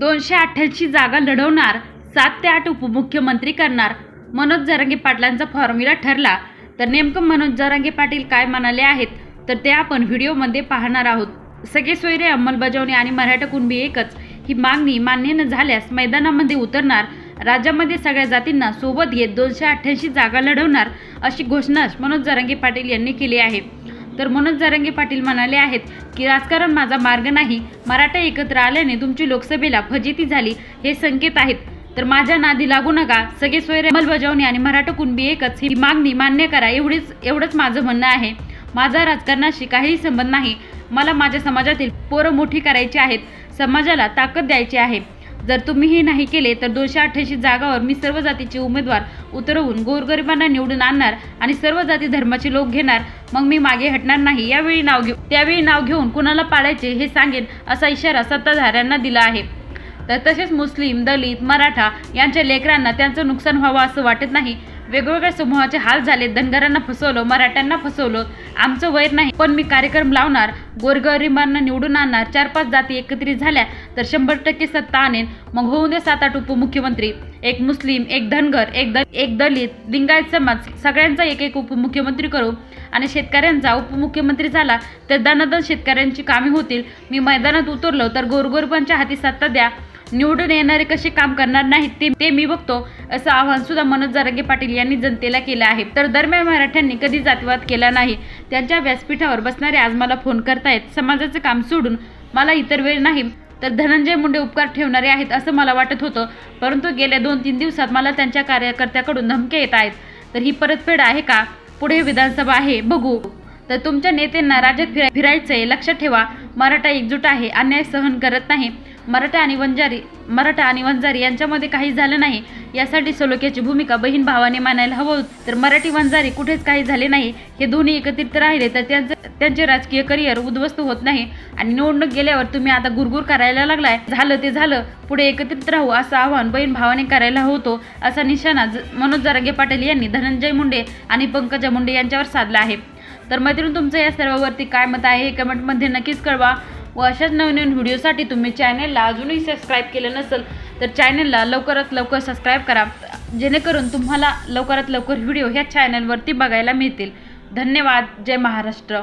दोनशे अठ्ठ्याऐंशी जागा लढवणार सात ते आठ उपमुख्यमंत्री करणार मनोज जरांगे पाटलांचा फॉर्म्युला ठरला. तर नेमकं मनोज जरांगे पाटील काय म्हणाले आहेत तर ते आपण व्हिडिओमध्ये पाहणार आहोत. सगळे सोयरे अंमलबजावणी आणि मराठा कुणबी एकच ही मागणी मान्य न झाल्यास मैदानामध्ये उतरणार राज्यामध्ये सगळ्या जातींना सोबत घेत दोनशे अठ्ठ्याऐंशी जागा लढवणार अशी घोषणा मनोज जरांगे पाटील यांनी केली आहे. तर मनोज जरंगे पाटील म्हणाले आहेत की राजकारण माझा मार्ग नाही. मराठा एकत्र आल्याने तुमची लोकसभेला फजिती झाली हे संकेत आहेत. तर माझ्या नादी लागू नका. सगळे सोयरे अंमलबजावणी आणि मराठा कुणबी एकच ही मागणी मान्य करा एवढीच एवढंच माझं म्हणणं आहे. माझा राजकारणाशी काहीही संबंध नाही. मला माझ्या समाजातील पोरं मोठी करायची आहेत. समाजाला ताकद द्यायची आहे. जर तुम्ही हे नाही केले तर दोनशे अठ्ठ्याऐंशी जागावर मी सर्व जातीचे उमेदवार उतरवून गोरगरिबांना निवडून आणणार आणि सर्व जाती धर्माचे लोक घेणार. मग मी मागे हटणार नाही यावेळी नाव घेऊ त्यावेळी नाव घेऊन कुणाला पाडायचे हे सांगेन असा इशारा सत्ताधाऱ्यांना दिला आहे. तर तसेच मुस्लिम दलित मराठा यांच्या लेकरांना त्यांचं नुकसान व्हावं असं वाटत नाही. वेगवेगळ्या समूहाचे हाल झाले धनगरांना फसवलं मराठ्यांना फसवलं. आमचं वैर नाही पण मी कार्यक्रम लावणार गोरगरिबांना निवडून आणणार चार पाच जाती एकत्रित झाल्या तर शंभर टक्के सत्ता आणेन. मग होऊन दे सात आठ उपमुख्यमंत्री एक मुस्लिम एक धनगर एक दल एक दलित लिंगायत समाज सगळ्यांचा एक एक उपमुख्यमंत्री करू. आणि शेतकऱ्यांचा उपमुख्यमंत्री झाला तर दनादन शेतकऱ्यांची कामे होतील. मी मैदानात उतरलो तर गोरगोरबांच्या हाती सत्ता द्या. निवडून येणारे कसे काम करणार नाहीत ते ते मी बघतो असं आव्हान सुद्धा मनोज जरांगे पाटील यांनी जनतेला केलं आहे. तर दरम्यान मराठ्यांनी कधी जातीवाद केला नाही? त्यांच्या व्यासपीठावर बसणारे आज मला फोन करतायत. समाजाचं काम सोडून मला इतर वेळ नाही. तर धनंजय मुंडे उपकार ठेवणारे आहेत असं मला वाटत होतं. परंतु गेल्या दोन तीन दिवसात मला त्यांच्या कार्यकर्त्याकडून धमक्या येत आहेत. तर ही परतफेड आहे का? पुढे विधानसभा आहे बघू. तर तुमच्या नेत्यांना राज्यात फिराय फिरायचंय लक्षात ठेवा. मराठा एकजूट आहे अन्याय सहन करत नाही. मराठा आणि वंजारी मराठा आणि वंजारी यांच्यामध्ये काही झालं नाही. यासाठी सलोख्याची भूमिका बहीण भावाने मानायला हवं तर मराठी वंजारी कुठेच काही झाले नाही. हे दोन्ही एकत्रित राहिले तर त्यांचं त्यांचे राजकीय करिअर उद्ध्वस्त होत नाही. आणि निवडणूक गेल्यावर तुम्ही आता गुरगुर करायला लागलाय. झालं ते झालं. पुढे एकत्रित राहू असं आवाहन बहीण भावाने करायला होतो. असा निशाणा ज- मनोज जरांगे पाटील यांनी धनंजय मुंडे आणि पंकजा मुंडे यांच्यावर साधला आहे. तर मैत्रीण तुमचं या सर्वावरती काय मत आहे हे कमेंटमध्ये नक्कीच कळवा. व अशाच नवनवीन व्हिडिओसाठी तुम्ही चॅनेलला अजूनही सबस्क्राईब केलं नसेल तर चॅनेलला लवकरात लवकर सबस्क्राईब करा. जेणेकरून तुम्हाला लवकरात लवकर व्हिडिओ ह्या चॅनलवरती बघायला मिळतील. धन्यवाद. जय महाराष्ट्र.